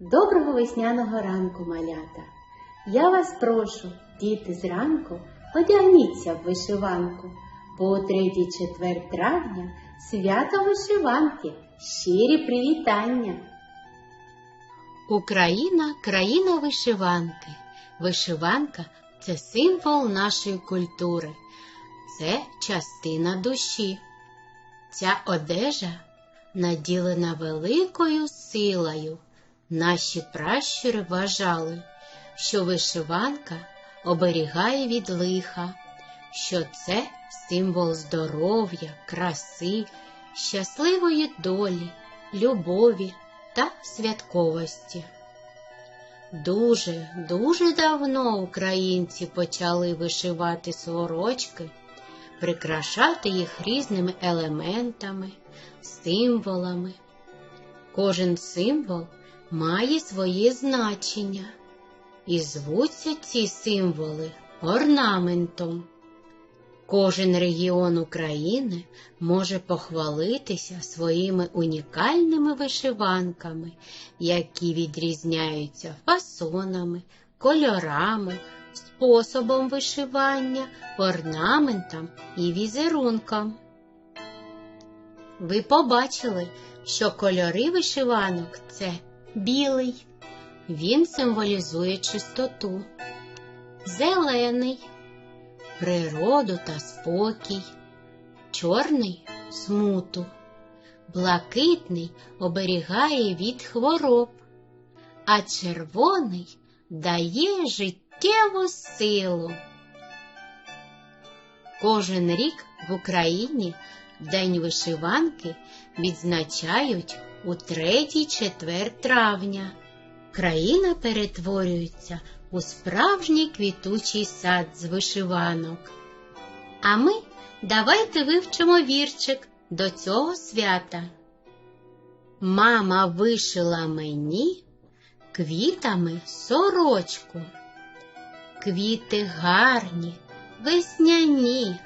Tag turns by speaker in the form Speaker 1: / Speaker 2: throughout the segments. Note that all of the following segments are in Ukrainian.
Speaker 1: Доброго весняного ранку, малята! Я вас прошу, діти зранку, одягніться в вишиванку, третій четвер травня свято вишиванки, щирі привітання.
Speaker 2: Україна країна вишиванки. Вишиванка це символ нашої культури, це частина душі. Ця одежа наділена великою силою. Наші пращури вважали, що вишиванка оберігає від лиха, що це символ здоров'я, краси, щасливої долі, любові та святковості. Дуже, дуже давно українці почали вишивати сорочки, прикрашати їх різними елементами, символами. Кожен символ має своє значення, і звуться ці символи орнаментом. Кожен регіон України може похвалитися своїми унікальними вишиванками, які відрізняються фасонами, кольорами, способом вишивання, орнаментом і візерунком. Ви побачили, що кольори вишиванок це білий, він символізує чистоту, зелений. Природу та спокій, чорний смуту, блакитний оберігає від хвороб, а червоний дає життєву силу. Кожен рік в Україні День вишиванки відзначають у третій четвер травня. Країна перетворюється у справжній квітучий сад з вишиванок. А ми давайте вивчимо вірчик до цього свята. Мама вишила мені квітами сорочку. Квіти гарні, весняні.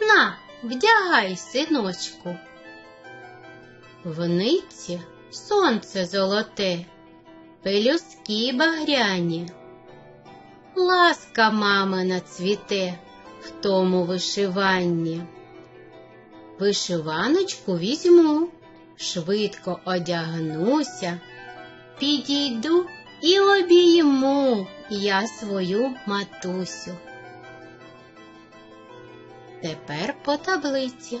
Speaker 2: На, вдягай, синочку. В ниці сонце золоте, пелюстки багряні. Ласка мамина цвіте в тому вишиванні. Вишиваночку візьму, швидко одягнуся, підійду і обійму я свою матусю. Тепер по таблиці.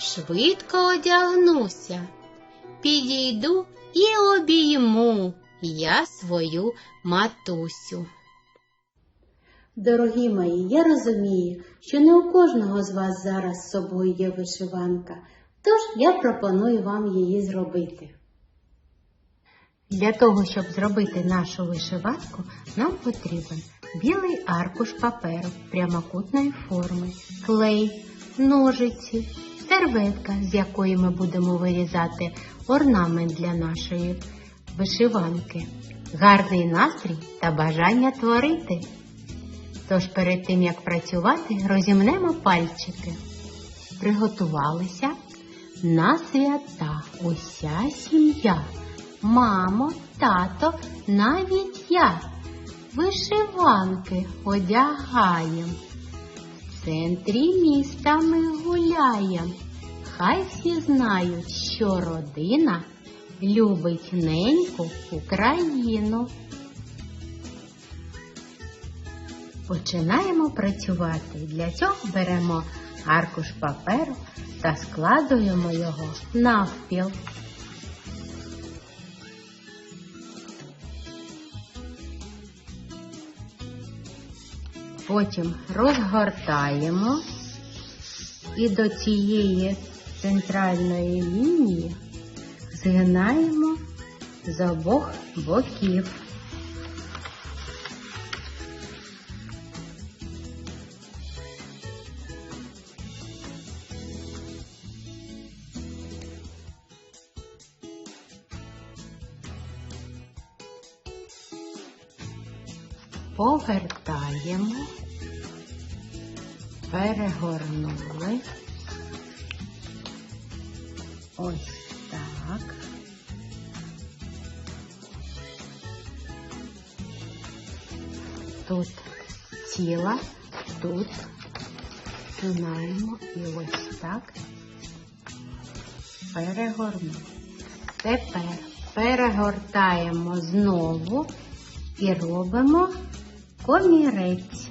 Speaker 2: швидко одягнуся, підійду і обійму я свою матусю.
Speaker 1: Дорогі мої, я розумію, що не у кожного з вас зараз з собою є вишиванка, тож я пропоную вам її зробити. Для того, щоб зробити нашу вишиванку, нам потрібен білий аркуш паперу прямокутної форми, клей, ножиці, серветка, з якої ми будемо вирізати орнамент для нашої вишиванки, гарний настрій та бажання творити. Тож перед тим, як працювати, розімнемо пальчики. Приготувалися на свята уся сім'я. Мамо, тато, навіть я вишиванки одягаєм. В центрі міста ми гуляєм. Хай всі знають, що родина любить неньку Україну. Починаємо працювати. Для цього беремо аркуш паперу та складуємо його навпіл. Потім розгортаємо і до цієї центральної лінії згинаємо з обох боків. Повертаємо, перегорнули. Ось так. Тут тіла, тут тримаємо і ось так перегорнули. Тепер перегортаємо знову і робимо комірець.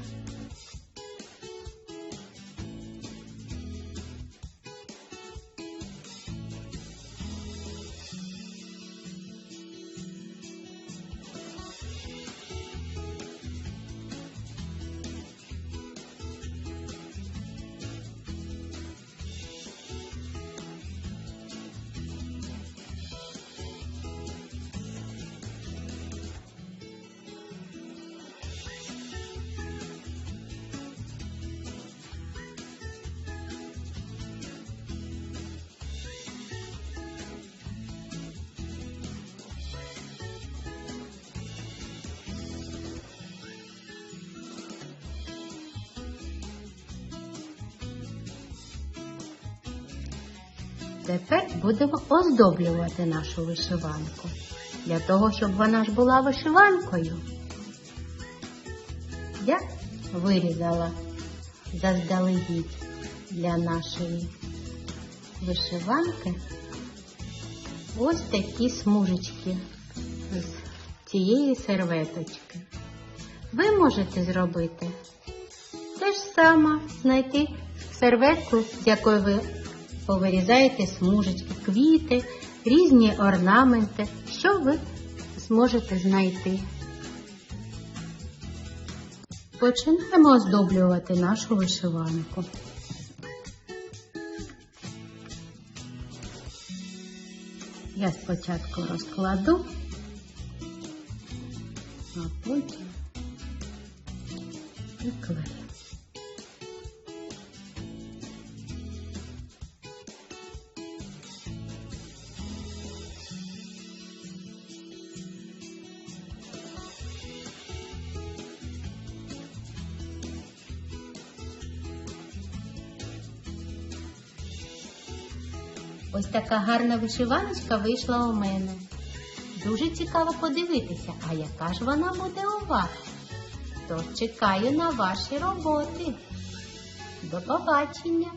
Speaker 1: Тепер будемо оздоблювати нашу вишиванку. Для того, щоб вона ж була вишиванкою. Я вирізала заздалегідь для нашої вишиванки ось такі смужечки з цієї серветочки. Ви можете зробити те ж саме, знайти серветку, з якої ви повирізаєте смужечки, квіти, різні орнаменти, що ви зможете знайти. Починаємо оздоблювати нашу вишиванку. Я спочатку розкладу, а потім приклею. Ось така гарна вишиваночка вийшла у мене. Дуже цікаво подивитися, а яка ж вона буде у вас. Тож чекаю на ваші роботи. До побачення!